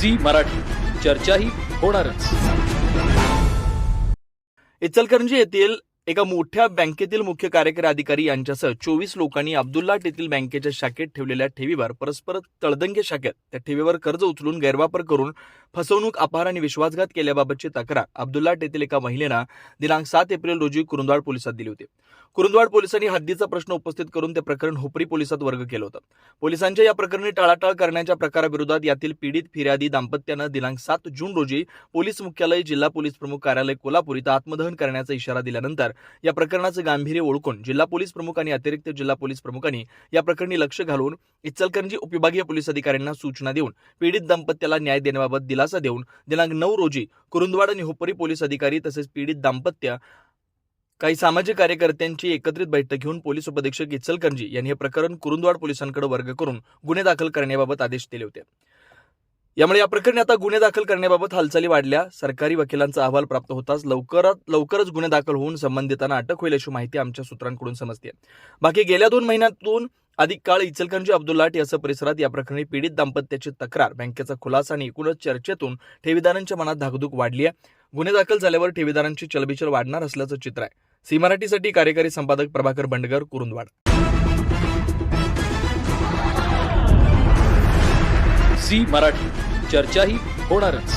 Zee Marathi. चर्चाही होणारच. इचलकरंजी येथील एका मोठ्या बँकेतील मुख्य कार्यकारी अधिकारी यांच्यासह चोवीस लोकांनी अब्दुल्लाट येथील बँकेच्या शाखेत ठेवलेल्या ठेवीवर परस्पर तळदंगे शाखेत त्या ठेवीवर कर्ज उचलून गैरवापर करून फसवणूक अपहार आणि विश्वासघात केल्याबाबतची तक्रार अब्दुल्लाट येथील एका महिलेनं दिनांक सात एप्रिल रोजी कुरुंदवाड पोलिसात दिली होती. कुरुंदवाड पोलिसांनी हद्दीचा प्रश्न उपस्थित करून ते प्रकरण हुपरी पोलिसात वर्ग केलं होतं. पोलिसांच्या या प्रकरणी टाळाटाळ करण्याच्या प्रकाराविरोधात यातील पीडित फिर्यादी दाम्पत्यानं दिनांक सात जून रोजी पोलीस मुख्यालय जिल्हा पोलीस प्रमुख कार्यालय कोल्हापूर इथं आत्मदहन करण्याचा इशारा दिल्यानंतर या प्रकरणाचं गांभीर्य ओळखून जिल्हा पोलीस प्रमुख आणि अतिरिक्त जिल्हा पोलीस प्रमुखांनी या प्रकरणी लक्ष घालून इचलकरंजी उपविभागीय पोलीस अधिकाऱ्यांना सूचना देऊन पीडित दाम्पत्याला न्याय देण्याबाबत दिलासा देऊन दिनांक नऊ रोजी कुरुंदवाड आणि हुपरी पोलीस अधिकारी तसेच पीडित दाम्पत्य काही सामाजिक कार्यकर्त्यांची एकत्रित बैठक घेऊन पोलीस उपअधीक्षक इचलकरंजी यांनी हे प्रकरण कुरुंदवाड पोलिसांकडे वर्ग करून गुन्हे दाखल करण्याबाबत आदेश दिले होते. यामुळे या प्रकरणी आता गुन्हे दाखल करण्याबाबत हालचाली वाढल्या. सरकारी वकिलांचा अहवाल प्राप्त होताच लवकरात लवकरच गुन्हे दाखल होऊन संबंधितांना अटक होईल अशी माहिती आमच्या सूत्रांकडून समजते बाकी गेल्या दोन महिन्यातून अधिक काळ इचलकरंजी अब्दुल्लाट यासह परिसरात या प्रकरणी पीडित दाम्पत्याची तक्रार. बँकेचा खुलासा आणि एकूणच चर्चेतून ठेवीदारांच्या मनात धाकधूक वाढली आहे. गुन्हे दाखल झाल्यावर ठेवीदारांची चलबिचल वाढणार असल्याचं चित्र आहे. सी मराठीसाठी कार्यकारी संपादक प्रभाकर बंडगर कुरुंदवाड. सी मराठी. चर्चाही होणारच.